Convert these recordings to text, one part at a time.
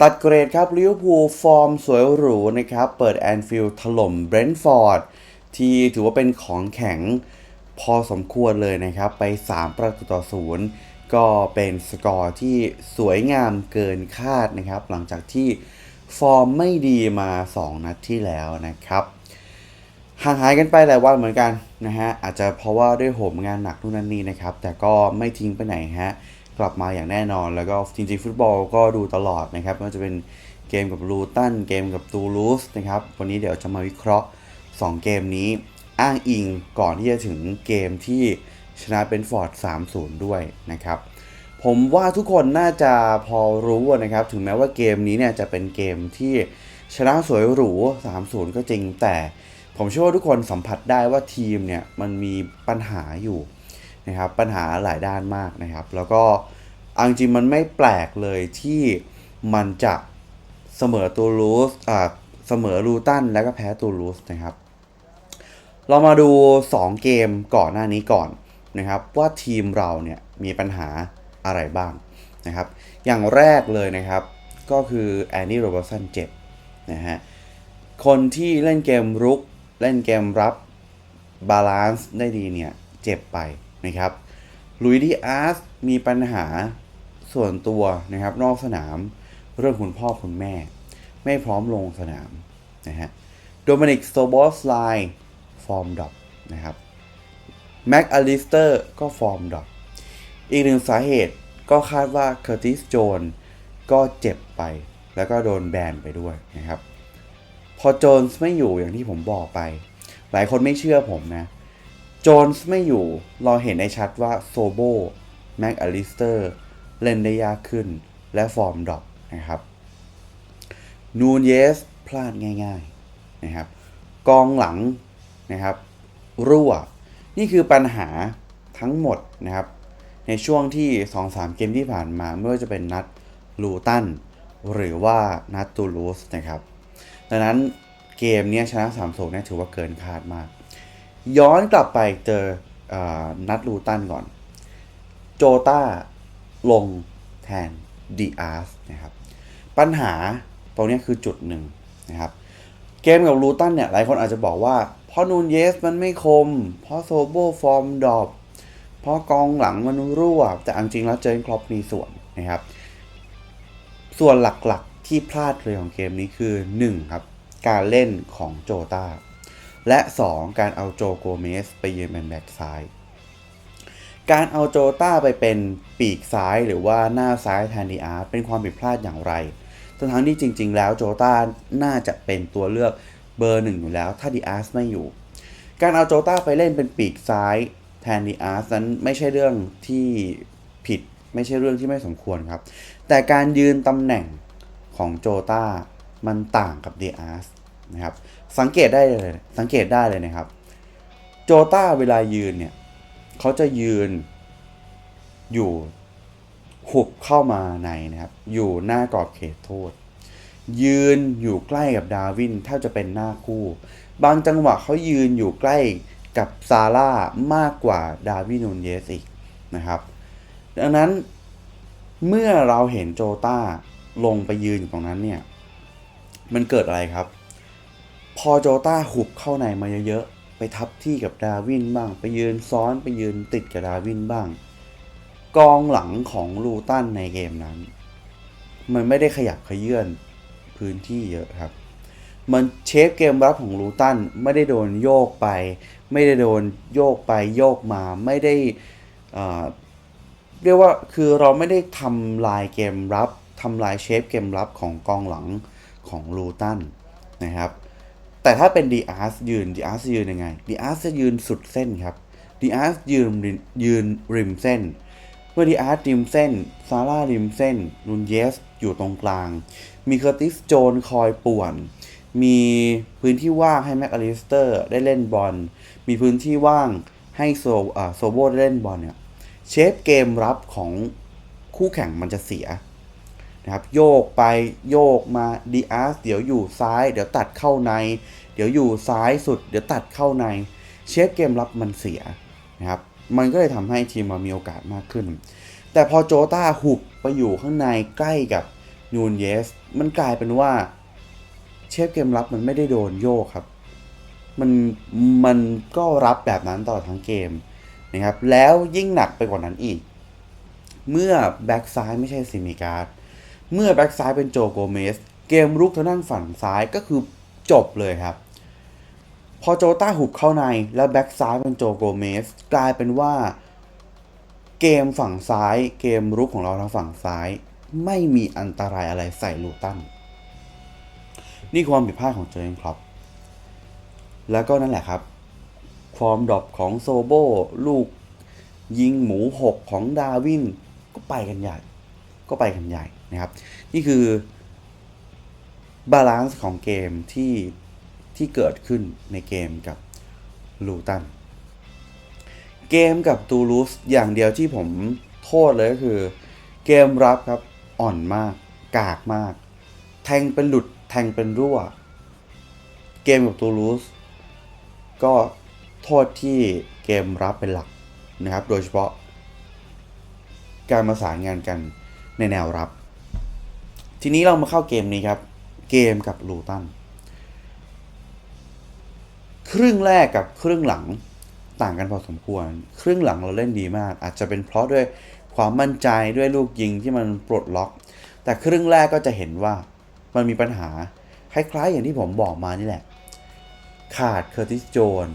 ตัดเกรดครับลิเวอร์พูลฟอร์มสวยหรูนะครับ เปิดแอนฟิลด์ถล่มเบรนท์ฟอร์ดที่ถือว่าเป็นของแข็งพอสมควรเลยนะครับ ไป 3 ประตูต่อศูนย์ก็เป็นสกอร์ที่สวยงามเกินคาดนะครับ หลังจากที่ฟอร์มไม่ดีมา 2 นัดที่แล้วนะครับห่างหายกันไปหลายวันเหมือนกันนะฮะอาจจะเพราะว่าด้วยโหมงานหนักนู่นนั่นนี่นะครับ แต่ก็ไม่ทิ้งไปไหนฮะ กลับมาอย่างแน่นอน แล้วก็จริงๆ ฟุตบอลก็ดูตลอดนะครับไม่ว่าจะเป็นเกมกับลูตันเกมกับตูลูสนะครับวันนี้เดี๋ยวจะมาวิเคราะห์ 2 เกมนี้อ้างอิงก่อนที่จะถึงเกมที่ชนะเป็นฟอร์ด 3-0 ด้วยนะครับ ผมว่าทุกคนน่าจะพอรู้นะครับ ถึงแม้ว่าเกมนี้เนี่ยจะเป็นเกมที่ชนะสวยหรู 3-0 ก็จริง แต่ผมเชื่อว่าทุกคนสัมผัสได้ว่าทีมเนี่ยมันมีปัญหาอยู่ นะครับปัญหาหลายด้านมากนะครับ แล้วก็เอาจริงมันไม่แปลกเลยที่มันจะเสมอตูลูสอ่าเสมอลูตันแล้วก็แพ้ตูลูสนะครับ เรามาดู 2 เกมก่อนหน้านี้ก่อนนะครับ ว่าทีมเราเนี่ยมีปัญหาอะไรบ้างนะครับ อย่างแรกเลยนะครับก็คือแอนนี่โรเบอร์สันเจ็บนะฮะคนที่เล่นเกมรุกเล่นเกมรับบาลานซ์ได้ดีเนี่ย เจ็บไป นะครับลุยดีอาร์สมีปัญหาส่วนตัวนะครับ นอกสนามเรื่องคุณพ่อคุณแม่ ไม่พร้อมลงสนามนะฮะโดมินิกโซบอสไลน์ฟอร์มดรอปนะครับแม็กอลิสเตอร์ก็ฟอร์มดรอปอีกหนึ่งสาเหตุก็คาดว่าเคอร์ติสโจนก็เจ็บไป แล้วก็โดนแบนไปด้วยนะครับ พอโจนส์ไม่อยู่อย่างที่ผมบอกไป หลายคนไม่เชื่อผมนะ โจนส์ไม่อยู่ เราเห็นได้ชัดว่าโซโบแม็กอลิสเตอร์เล่นได้ยากขึ้นและฟอร์มดรอปนะครับนูนเยสพลาดง่ายๆนะครับกองหลังนะครับรั่ว นี่คือปัญหาทั้งหมดนะครับ ในช่วงที่ 2-3 เกมที่ผ่านมาไม่ว่าจะเป็นนัดลูตันหรือว่านัดตูลูสนะครับ ดังนั้นเกมนี้ชนะ3 0นี่ถือว่าเกินคาดมาก ย้อนกลับไปเจออนัดลูตันก่อน โจต้าลงแทนดีอาร์สนะครับ ปัญหาตรงนี้คือจุดหนึ่งนะครับ เกมกับลูตันเนี่ย หลายคนอาจจะบอกว่าเพราะนูนเยสมันไม่คม เพราะโซโบฟอร์มดรอปเพราะกองหลังมันรั่ว แต่อังจริงแล้วเจนครอปมีส่วนนะครับ ส่วนหลักๆที่พลาดเลยของเกมนี้คือ 1 ครับ การเล่นของโจตา และ 2 การเอาโจโกเมสไปยืนเป็นแบ็กซ้าย การเอาโจต้าไปเป็นปีกซ้ายหรือว่าหน้าซ้ายแทนดีอาร์เป็นความผิดพลาดอย่างไร ทั้งที่จริง ๆ แล้วโจต้าน่าจะเป็นตัวเลือกเบอร์หนึ่งอยู่แล้ว ถ้าดีอาร์ไม่อยู่ การเอาโจต้าไปเล่นเป็นปีกซ้ายแทนดีอาร์นั้นไม่ใช่เรื่องที่ผิดไม่ใช่เรื่องที่ไม่สมควรครับ แต่การยืนตำแหน่งของโจต้ามันต่างกับดีอาร์นะครับ สังเกตได้เลย สังเกตได้เลยนะครับ โจต้าเวลายืนเนี่ยเขาจะยืนอยู่หุบเข้ามาในนะครับ อยู่หน้ากรอบเขตโทษ ยืนอยู่ใกล้กับดาวินถ้าจะเป็นหน้าคู่ บางจังหวะเขายืนอยู่ใกล้กับซาร่ามากกว่าดาวินนูนเยสอีกนะครับ ดังนั้นเมื่อเราเห็นโจต้าลงไปยืนอยู่ตรงนั้นเนี่ย มันเกิดอะไรครับ พอโจต้าหุบเข้าในมาเยอะๆ ไปทับที่กับดาวินบ้าง ไปยืนซ้อนไปยืนติดกับดาวินบ้าง กองหลังของลูตันในเกมนั้น มันไม่ได้ขยับขยื่นพื้นที่เยอะครับ มันเชฟเกมรับของลูตันไม่ได้โดนโยกไป ไม่ได้โดนโยกไปโยกมาไม่ได้เรียกว่าคือเราไม่ได้ทำลายเกมรับทำลายเชฟเกมรับของกองหลังของลูตันนะครับ แต่ถ้าเป็นดีอาร์สยืนดีอาร์สยืนยังไงดีอาร์สจะยืนสุดเส้นครับดีอาร์สยืนริมยืนริมเส้น เมื่อดีอาร์สริมเส้น ซาร่าริมเส้นนูนเยสอยู่ตรงกลาง มีเคอร์ติสโจนคอยป่วน มีพื้นที่ว่างให้แม็กอลิสเตอร์ได้เล่นบอล มีพื้นที่ว่างให้โซโซโบได้เล่นบอลเนี่ย เชฟเกมรับของคู่แข่งมันจะเสีย นะครับโยกไปโยกมาดีอาร์สเดี๋ยวอยู่ซ้าย เดี๋ยวตัดเข้าใน เดี๋ยวอยู่ซ้ายสุด เดี๋ยวตัดเข้าใน เชฟเกมรับมันเสียนะครับมันก็เลยทำให้ทีมเรามีโอกาสมากขึ้น แต่พอโจต้าหุบไปอยู่ข้างในใกล้กับนูนเยส มันกลายเป็นว่าเชฟเกมรับมันไม่ได้โดนโยกครับ มันมันก็รับแบบนั้นตลอดทั้งเกมนะครับแล้วยิ่งหนักไปกว่านั้นอีก เมื่อแบ็กซ้ายไม่ใช่ซิมิการ์ด เมื่อแบ็กซ้ายเป็นโจโกเมส เกมรุกทางด้านฝั่งซ้ายก็คือจบเลยครับ พอโจต้าหุบเข้าในแล้วแบ็กซ้ายเป็นโจโกเมส กลายเป็นว่า เกมฝั่งซ้าย เกมรุกของเราทางฝั่งซ้าย ไม่มีอันตรายอะไรใส่ลูตันนี่ความผิดพลาดของเจอร์เกนครอปแล้วก็นั่นแหละครับ ความดรอปของโซโบลูกยิงหมูหกของดาวิน ก็ไปกันใหญ่ ก็ไปกันใหญ่ นะครับ นี่คือบาลานซ์ของเกมที่ที่เกิดขึ้นในเกมกับลูตัน เกมกับตูลูสอย่างเดียวที่ผมโทษเลยก็คือ เกมรับครับอ่อนมาก กากมาก แทงเป็นหลุดแทงเป็นรั่ว เกมกับตูลูสก็โทษที่เกมรับเป็นหลักนะครับ โดยเฉพาะการประสานงานกันในแนวรับ ทีนี้เรามาเข้าเกมนี้ครับ เกมกับลูตัน ครึ่งแรกกับครึ่งหลังต่างกันพอสมควร ครึ่งหลังเราเล่นดีมาก อาจจะเป็นเพราะด้วยความมั่นใจด้วยลูกยิงที่มันปลดล็อก แต่ครึ่งแรกก็จะเห็นว่ามันมีปัญหา คล้ายๆ อย่างที่ผมบอกมานี่แหละ ขาดเคอร์ติสโจน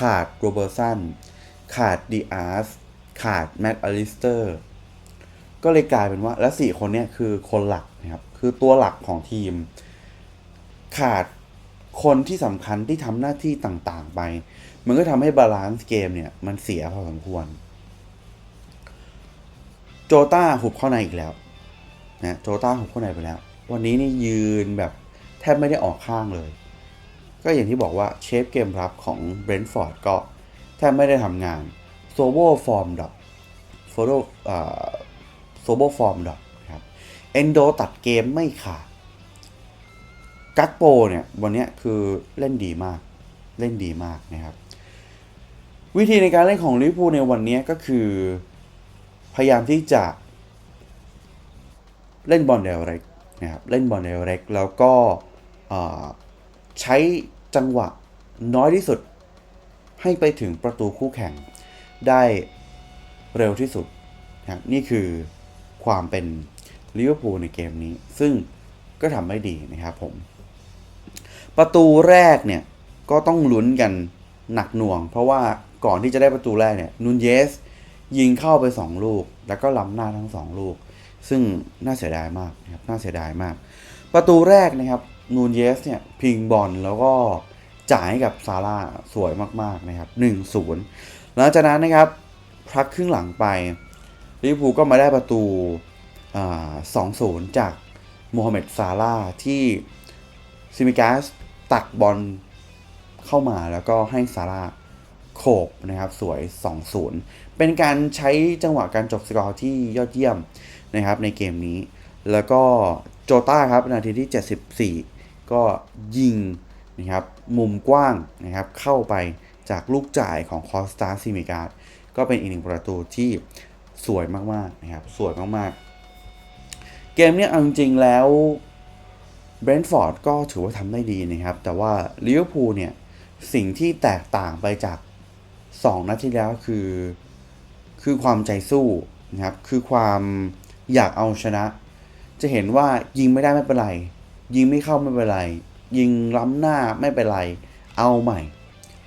ขาดโรเบอร์สัน ขาดดีอาร์ส ขาดแม็กอลิสเตอร์ ก็เลยกลายเป็นว่า และสี่คนเนี้คือคนหลักนะครับ คือตัวหลักของทีม ขาดคนที่สำคัญที่ทำหน้าที่ต่างๆไป มันก็ทำให้บาลานซ์เกมเนี่ย มันเสียพอสมควร โจต้าหุบเข้าในอีกแล้วนะโจต้าหุบเข้าในไปแล้ว วันนี้นี่ยืนแบบแทบไม่ได้ออกข้างเลย ก็อย่างที่บอกว่าเชฟเกมรับของเบรนท์ฟอร์ดก็แทบไม่ได้ทำงานโซโบฟอร์มดอกโฟโด ซโบฟอร์มดอกครับเอนโดตัดเกมไม่ขาดกักโปเนี่ยวันนี้คือเล่นดีมากเล่นดีมากนะครับ วิธีในการเล่นของลิเวอร์พูลในวันนี้ก็คือ พยายามที่จะเล่นบอลเดวเร็กนะครับเล่นบอลเดวเร็กแล้วก็ใช้จังหวะน้อยที่สุดให้ไปถึงประตูคู่แข่งได้เร็วที่สุดนะครับนี่คือ ความเป็นลิเวอร์พูลในเกมนี้ ซึ่งก็ทำได้ดีนะครับผม ประตูแรกเนี่ยก็ต้องลุ้นกันหนักหน่วง เพราะว่าก่อนที่จะได้ประตูแรกเนี่ยนูนเยส ยิงเข้าไป 2 ลูก แล้วก็ล้ำหน้าทั้ง 2 ลูก ซึ่งน่าเสียดายมากนะครับน่าเสียดายมาก ประตูแรกนะครับนูนเยสเนี่ยพิงบอลแล้วก็จ่ายให้กับซาร่าสวยมากๆนะครับ1-0หลังจากนั้นนะครับพักครึ่งหลังไป ลิเวอร์พูลก็มาได้ประตูสอ่า2-0จากโมฮัมเหม็ดซาร่าที่ซิมิกาสตักบอลเข้ามาแล้วก็ให้ซาร่าโขบนะครับสวย 2-0 เป็นการใช้จังหวะการจบสกอร์ที่ยอดเยี่ยมนะครับในเกมนี้ แล้วก็โจต้าครับนาทีที่ 74 ก็ยิงนะครับมุมกว้างนะครับเข้าไปจากลูกจ่ายของคอสตาซิมิกาสก็เป็นอีกหนึ่งประตูที่ สวยมากๆนะครับ สวยมากๆ เกมเนี้ยเอาจริงๆแล้วเบรนท์ฟอร์ดก็ถือว่าทำได้ดีนะครับ แต่ว่าลิเวอร์พูลเนี่ย สิ่งที่แตกต่างไปจาก 2 นัดที่แล้วคือ คือความใจสู้นะครับ คือความอยากเอาชนะ จะเห็นว่ายิงไม่ได้ไม่เป็นไร ยิงไม่เข้าไม่เป็นไร ยิงล้ำหน้าไม่เป็นไร เอาใหม่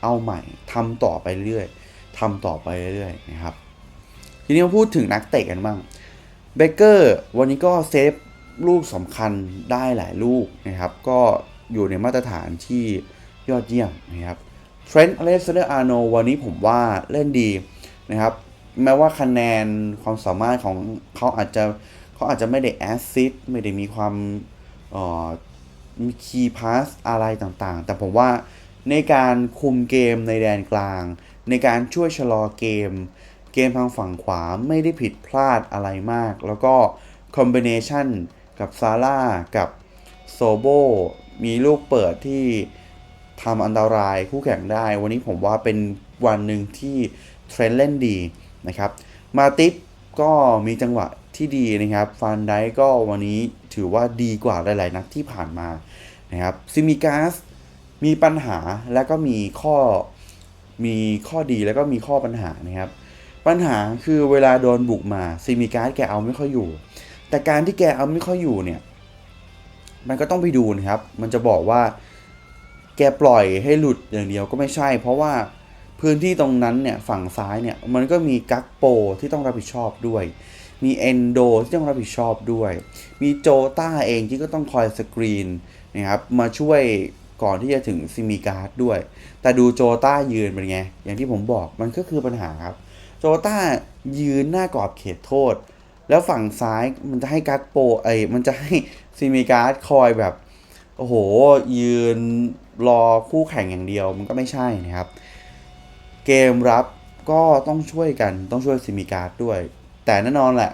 เอาใหม่ทำต่อไปเรื่อยทำต่อไปเรื่อยนะครับ ทีนี้มาพูดถึงนักเตะกันบ้างเบเกอร์วันนี้ก็เซฟลูกสำคัญได้หลายลูกนะครับ ก็อยู่ในมาตรฐานที่ยอดเยี่ยมนะครับเทรนต์อเลสเซอร์อาร์โนวันนี้ผมว่าเล่นดีนะครับแม้ว่าคะแนนความสามารถของเขาอาจจะเขาอาจจะไม่ได้แอสซิสไม่ได้มีความเอ่อมีคีย์พาสอะไรต่างๆ แต่ผมว่าในการคุมเกมในแดนกลาง ในการช่วยชะลอเกม เกมทางฝั่งขวาไม่ได้ผิดพลาดอะไรมาก แล้วก็คอมบิเนชันกับซาร่ากับโซโบมีลูกเปิดที่ทำอันตรายคู่แข่งได้ วันนี้ผมว่าเป็นวันหนึ่งที่เทรนด์เล่นดีนะครับ มาติปก็มีจังหวะที่ดีนะครับฟันไดก็วันนี้ถือว่าดีกว่าหลาย ๆ นัดที่ผ่านมานะครับซิมิกาสมีปัญหาและก็มีข้อมีข้อดีแล้วก็มีข้อปัญหานะครับ ปัญหาคือเวลาโดนบุกมาซิมิกาสแกเอาไม่ค่อยอยู่ แต่การที่แกเอาไม่ค่อยอยู่เนี่ย มันก็ต้องไปดูนะครับ มันจะบอกว่า แกปล่อยให้หลุดอย่างเดียวก็ไม่ใช่ เพราะว่าพื้นที่ตรงนั้นเนี่ยฝั่งซ้ายเนี่ยมันก็มีกักโปที่ต้องรับผิดชอบด้วย มีเอนโดที่ต้องรับผิดชอบด้วย มีโจต้าเองที่ก็ต้องคอยสกรีนนะครับมาช่วยก่อนที่จะถึงซิมิการ์ดด้วย แต่ดูโจต้ายืนเป็นไง อย่างที่ผมบอกมันก็คือปัญหาครับ โจต้ายืนหน้ากรอบเขตโทษ แล้วฝั่งซ้ายมันจะให้กักโปไอ้มันจะให้ซิมิการ์ดคอยแบบ โอ้โห ยืนรอคู่แข่งอย่างเดียวมันก็ไม่ใช่นะครับ เกมรับก็ต้องช่วยกันต้องช่วยซิมิการ์ดด้วย แต่แน่นอนแหละ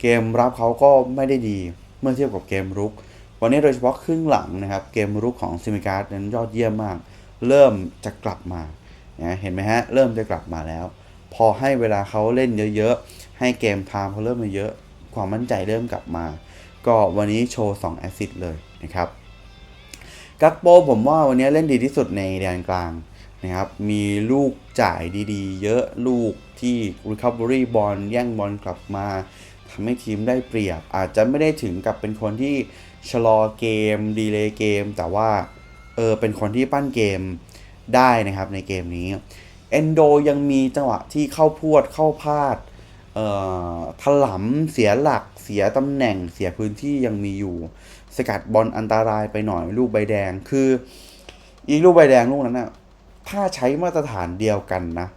เกมรับเขาก็ไม่ได้ดีเมื่อเทียบกับเกมรุก วันนี้โดยเฉพาะครึ่งหลังนะครับ เกมรุกของซิมิการ์ดนั้นยอดเยี่ยมมาก เริ่มจะกลับมาเห็นไหมฮะ เริ่มจะกลับมาแล้ว พอให้เวลาเขาเล่นเยอะๆ ให้เกมไทม์เขาเริ่มมาเยอะ ความมั่นใจเริ่มกลับมา ก็วันนี้โชว์2แอสซิสต์เลยนะครับ กักโปผมว่าวันนี้เล่นดีที่สุดในแดนกลางนะครับ มีลูกจ่ายดีๆ เยอะลูกที่ Recovery บอลแย่งบอลกลับมาทำให้ทีมได้เปรียบ อาจจะไม่ได้ถึงกับเป็นคนที่ชะลอเกมดีเลย์เกม แต่ว่าเออเป็นคนที่ปั้นเกมได้นะครับในเกมนี้ เอนโดยังมีจังหวะที่เข้าพวดเข้าพลาดเอ่อถลำเสียหลักเสียตำแหน่งเสียพื้นที่ยังมีอยู่ สกัดบอลอันตรายไปหน่อยลูกใบแดงคือ อีกลูกใบแดงลูกนั้นนะถ้าใช้มาตรฐานเดียวกันนะ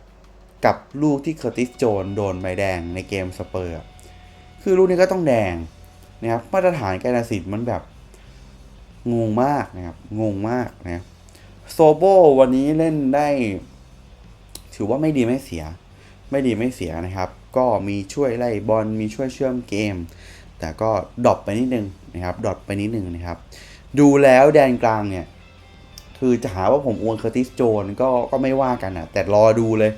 กับลูกที่เคอร์ติสโจนโดนใบแดงในเกมสเปอร์ คือลูกนี้ก็ต้องแดงนะครับมาตรฐานการตัดสินมันแบบงงมากนะครับงงมากนะโซโบวันนี้เล่นได้ ถือว่าไม่ดีไม่เสีย ไม่ดีไม่เสียนะครับ ก็มีช่วยไล่บอลมีช่วยเชื่อมเกม แต่ก็ดรอปไปนิดนึงนะครับดรอปไปนิดนึงนะครับ ดูแล้วแดนกลางเนี่ย คือจะหาว่าผมอวนเคอร์ติสโจนก็ก็ไม่ว่ากันนะแต่รอดูเลย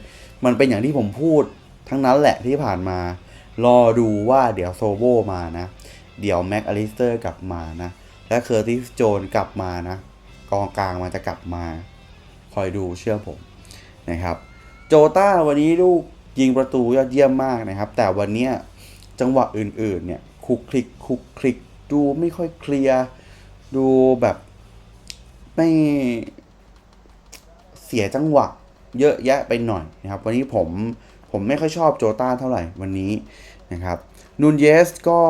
มันเป็นอย่างที่ผมพูดทั้งนั้นแหละที่ผ่านมา รอดูว่าเดี๋ยวโซโบมานะ เดี๋ยวแม็กอลิสเตอร์กลับมานะ และเคอร์ติสโจนกลับมานะ กองกลางมันจะกลับมา คอยดูเชื่อผมนะครับ โจต้าวันนี้ลูกยิงประตูยอดเยี่ยมมากนะครับ แต่วันนี้จังหวะอื่นๆเนี่ยคุกคลิกคุกคลิกดูไม่ค่อยเคลียร์ดูแบบไม่เสียจังหวะเยอะแยะไปหน่อยนะครับ วันนี้ผมผมไม่ค่อยชอบโจต้าเท่าไหร่วันนี้นะครับนูนเยสก็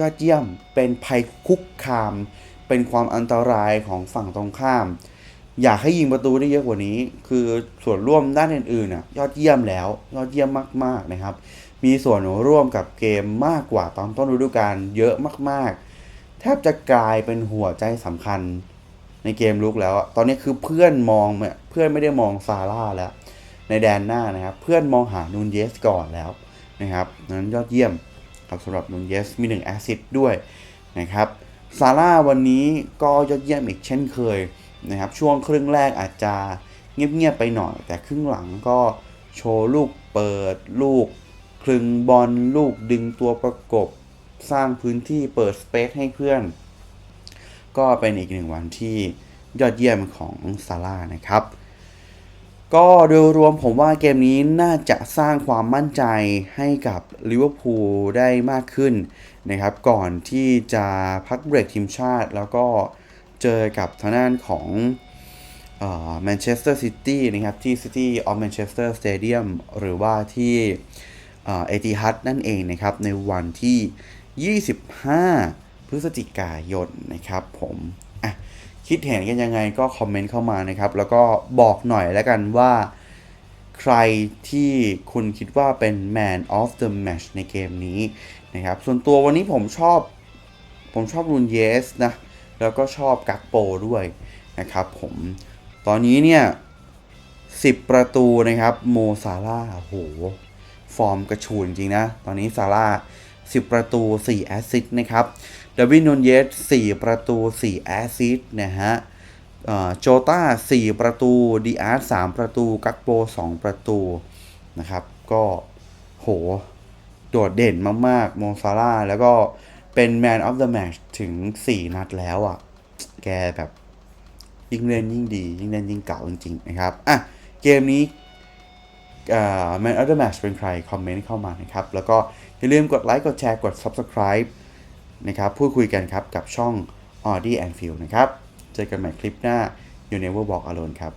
ยอดเยี่ยมเป็นภัยคุกคาม เป็นความอันตรายของฝั่งตรงข้าม อยากให้ยิงประตูได้เยอะกว่านี้ คือส่วนร่วมด้านอื่นๆน่ะยอดเยี่ยมแล้ว ยอดเยี่ยมมากๆนะครับ มีส่วนร่วมกับเกมมากกว่าตอนต้นฤดูกาลเยอะมากๆ แทบจะกลายเป็นหัวใจสำคัญในเกมลุกแล้ว ตอนนี้คือเพื่อนมองเพื่อนไม่ได้มองซาร่าแล้ว ในแดนหน้านะครับ เพื่อนมองหานูนเยสก่อนแล้วนะครับนั้นยอดเยี่ยมครับสำหรับนูนเยสมี1แอสซิสด้วยนะครับซาร่าวันนี้ก็ยอดเยี่ยมอีกเช่นเคย นะครับช่วงครึ่งแรกอาจจะเงียบๆไปหน่อย แต่ครึ่งหลังก็โชว์ลูกเปิดลูกคลึงบอลลูกดึงตัวประกบ สร้างพื้นที่เปิดสเปซให้เพื่อน ก็เป็นอีกหนึ่งวันที่ยอดเยี่ยมของซาร่านะครับ ก็โดยรวมผมว่าเกมนี้น่าจะสร้างความมั่นใจให้กับลิเวอร์พูลได้มากขึ้นนะครับ ก่อนที่จะพักเบรกทีมชาติแล้วก็ เจอกับทางด้านของแมนเชสเตอร์ซิตี้นะครับที่ City of Manchester Stadium หรือว่าที่เอติฮัดนั่นเองนะครับในวันที่ 25 พฤศจิกายนนะครับผมอะคิดเห็นกันยังไงก็คอมเมนต์เข้ามานะครับ แล้วก็บอกหน่อยแล้วกันว่าใครที่คุณคิดว่าเป็น Man of the Match ในเกมนี้นะครับ ส่วนตัววันนี้ผมชอบ ผมชอบรุนเยสนะ แล้วก็ชอบกักโปด้วยนะครับผมตอนนี้เนี่ย10ประตูนะครับโมซาร่าโหฟอร์มกระชูนจริงนะ ตอนนี้ซาร่า10ประตู4แอสซิสต์นะครับดาวินนนเยส4ประตู4แอสซิสต์นะฮะโจต้า4ประตูดีอาร์3ประตู กักโป2ประตูนะครับ ก็โห โดดเด่นมากๆ โมซาร่าแล้วก็ เป็น Man of the Match ถึง 4 นัดแล้วอะ แกแบบยิ่งเล่นยิ่งดี ยิ่งเล่นยิ่งเก่าจริงๆนะครับ อะ เกมนี้อ่า Man of the Match เป็นใคร คอมเมนต์เข้ามานะครับ แล้วก็อย่าลืมกดไลค์กดแชร์กด Subscribe นะครับ พูดคุยกันครับกับช่อง Audi and Field นะครับ เจอกันใหม่คลิปหน้า You Never Walk Alone ครับ